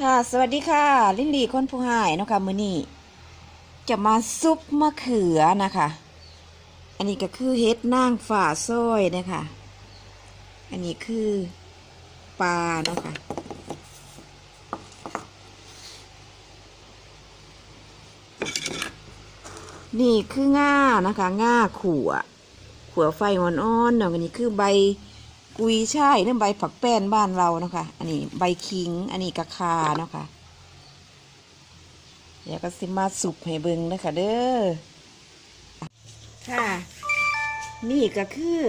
ค่ะสวัสดีค่ะ ลินลีคนผู้หายนะคะมื้อนี้จะมาซุปมะเขือนะคะ อันนี้ก็คือเฮ็ดนางฝ่าซอยนะคะอันนี้คือปลาเนาะคะนี่คือง่านะคะง่าขัวขัวไฟอ่อนๆเนาะอันนี้คือใบ กุยช่ายหรือใบผักแป้นบ้านเรานะคะ อันนี้ใบคิง อันนี้กะคาเนาะคะเดี๋ยวก็สิมาสุกให้เบิงนะคะเด้อ ค่ะ นี่ก็คือ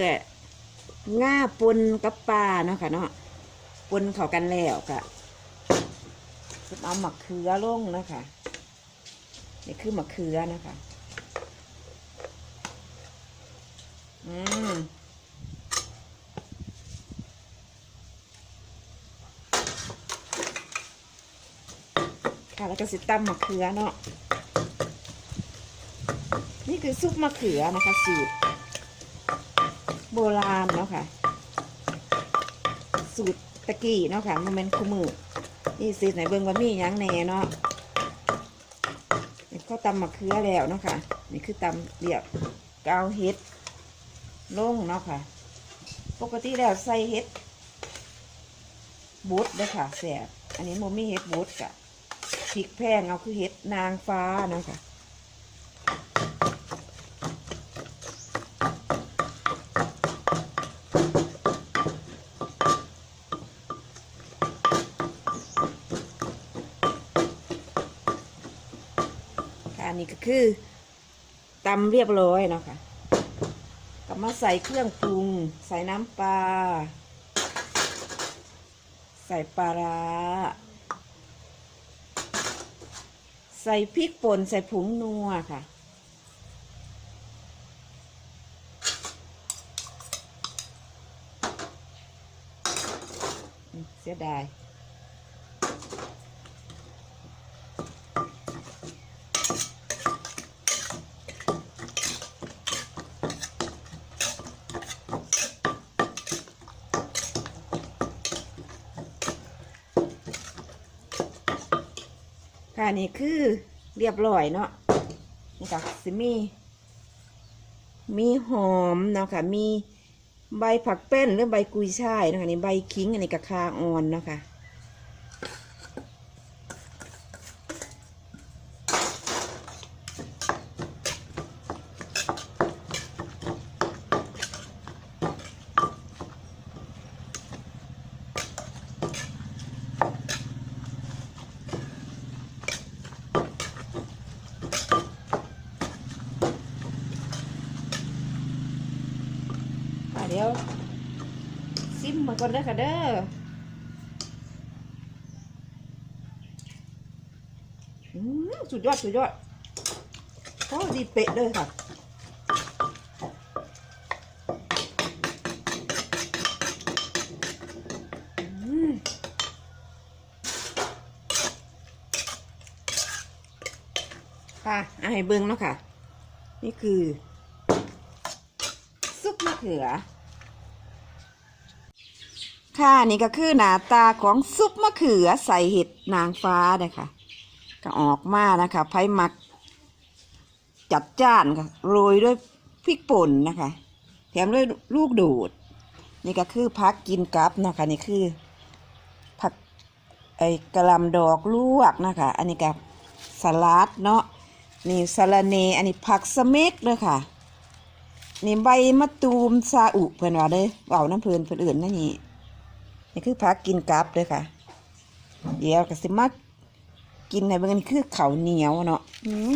ง่าปนกับปลาเนาะค่ะเนาะปนเข้ากันแล้วก็เอาหมักเขือลงนะคะนี่คือหมักเขือนะคะ อืม ค่ะแล้วก็สิตำมมะเขือเนาะนี่คือซุปมะเขือนะคะสูตร โบราณเนาะค่ะ สูตรตะกี้เนาะค่ะมันเป็นคู่มือนี่สิไหนเบิ่งว่ามีหยังแน่เนาะก็ตำมะเขือแล้วเนาะค่ะ นี่คือตำเรียบกาวเฮ็ดลงเนาะค่ะ ปกติแล้วใส่เฮ็ดบดเด้ค่ะแสบอันนี้โมมี่เฮ็ดบดกะ พริกแพงเอาคือเฮ็ดนางฟ้านะคะค่ะนนี้ก็คือตำเรียบร้อยเนาะค่ะก็มาใส่เครื่องปรุง ใส่น้ำปลา ใส่ปลาร้า ใส่พริกป่นใส่ผงนัวค่ะ เสียดาย ค่ะนี่คือเรียบร้อยเนาะนี่ค่ะสิมี มีหอมเนาะค่ะมีใบผักแป้นหรือใบกุยช่ายนะคะนี่ใบคิงอันนี้กะคาอ่อนเนาะค่ะ ดี๋ยวซิมมาก่อนเด้อค่ะเด้อสุดยอดสุดยอดโอ้ดีเป๊ะเลยค่ะค่ะอะให้เบิ้งเนาะค่ะ นี่คือ ซุปมะเขือ ค่ะนี่ก็คือหน้าตาของซุปมะเขือใส่เห็ดนางฟ้านะคะก็ออกมานะคะไผ่หมัก จัดจ้านค่ะโรยด้วยพริกป่นนะคะ แถมด้วยลูกโดดนี่ก็คือพักกินกับนะคะนี่คือผักไอ้กระหลำดอกลวกนะคะ อันนี้กับสลัดเนาะนี่สะระเนอันนี้ผักสเม็กเลยค่ะนี่ใบมะตูมซาอุเพื่อนว่าเด้อเบาน้ำเพลินเพื่อนอื่นนั่นนี่ นี่คือพักกินกับเลยค่ะ เดี๋ยวก็สิมากินในบางนี่คือข้าวเหนียวเนาะอืม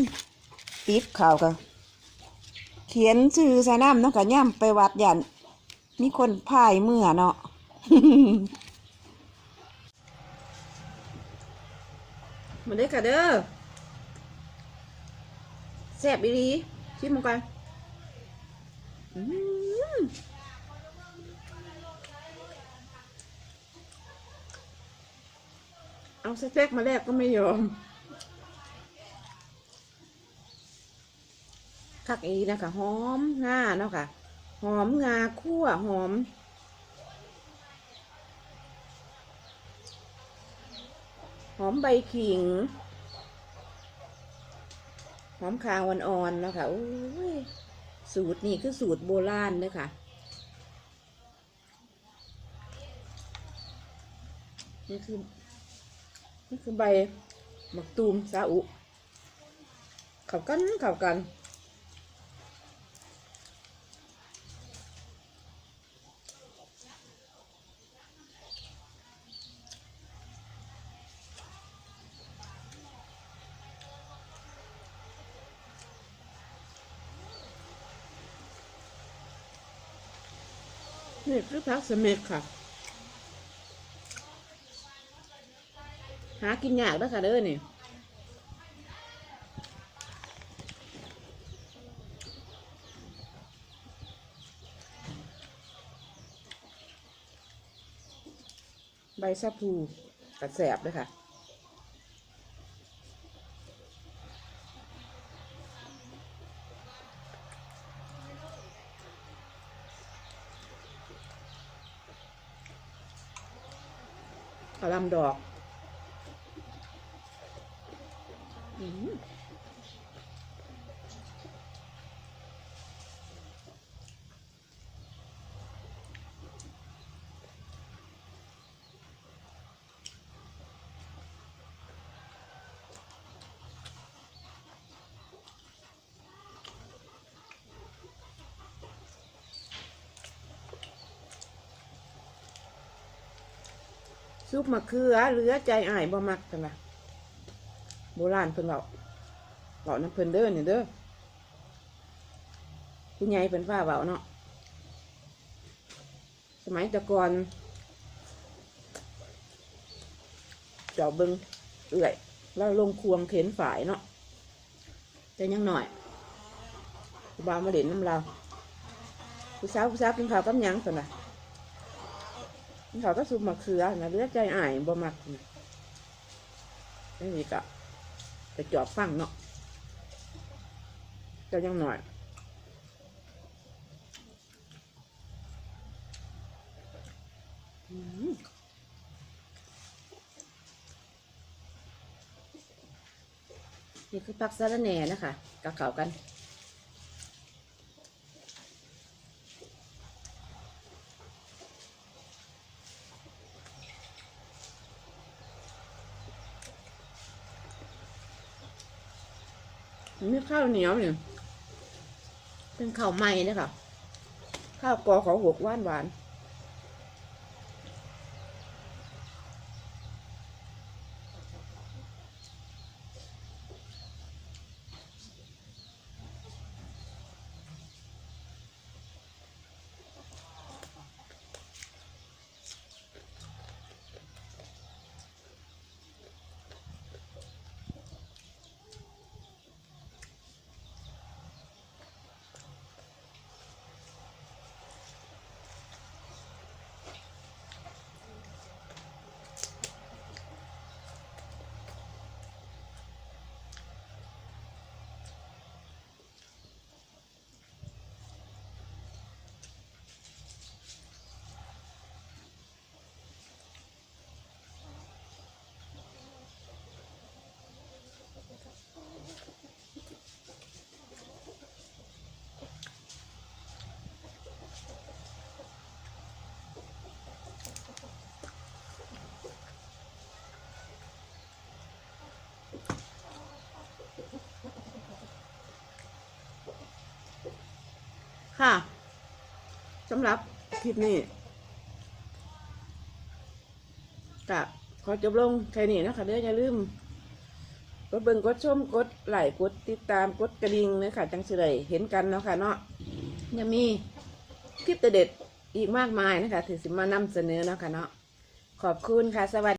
ปี๊บข้าวก็เขียนชื่อใส่น้ำเนาะก็ย่ำไปวัดยันมีคนพายเมื่อเนาะมาเด้อค่ะเด้อแซ่บอีหลีชิมมันก่อน อืม เอาสเต็กมาแลกก็ไม่ยอมคักอีนะคะหอมงาเนาะค่ะ หอมงาคั่วหอม หอมใบขิง หอมคางวันอ่อนๆแล้วค่ะโอ้ยสูตรนี่คือสูตรโบราณเลยค่ะนี่คือ นี่คือใบหมักตูมซาอุเข้ากันเข้ากันนี่คือพักเสม็ดค่ะ หากินยากแล้วค่ะเด้อนี่ใบชะพูกระแสบด้วยค่ะ กระลำดอกอืม ซุปมะเขือเหลือใจอ้ายบ่มักกันละ โบราณเพิ่นเว้าเว้าน้ำเพิ่นเด้อนี่เด้อคุณยายเพิ่นฟ้าเว้าเนาะสมัยตะก่อนเจาะเบิงเอื่อย แล้วลงควงเข็นฝ่ายเนาะแต่ยังหน่อยบ่ามาเด่นน้ำเราผู้สาวผู้สาวกินข้าวกับยังสินะเขาก็ซุปมะเขือนะเลือดใจอายบ่มักนี่นี่ก็ ไปจอบฟังเนาะจะยังหน่อยนี่คือผักสะระแหน่นะคะกับเขากัน มีข้าวเหนียวเนี่ยเป็นข้าวไหม้นะคะข้าวกอขอหกหวานหวาน ค่ะสำหรับคลิปนี้ก็ขอจบลงแค่นี้นะคะเด้ออย่าลืมกดเบิ่งกดชมกดไลค์กดติดตามกดกระดิ่งเนยคะจังสิไดเห็นกันเนาะค่ะเนาะยังมีคลิปเด็ดอีกมากมายนะคะถือสิมานำเสนอเนาะค่ะเนาะขอบคุณค่ะสวัสดี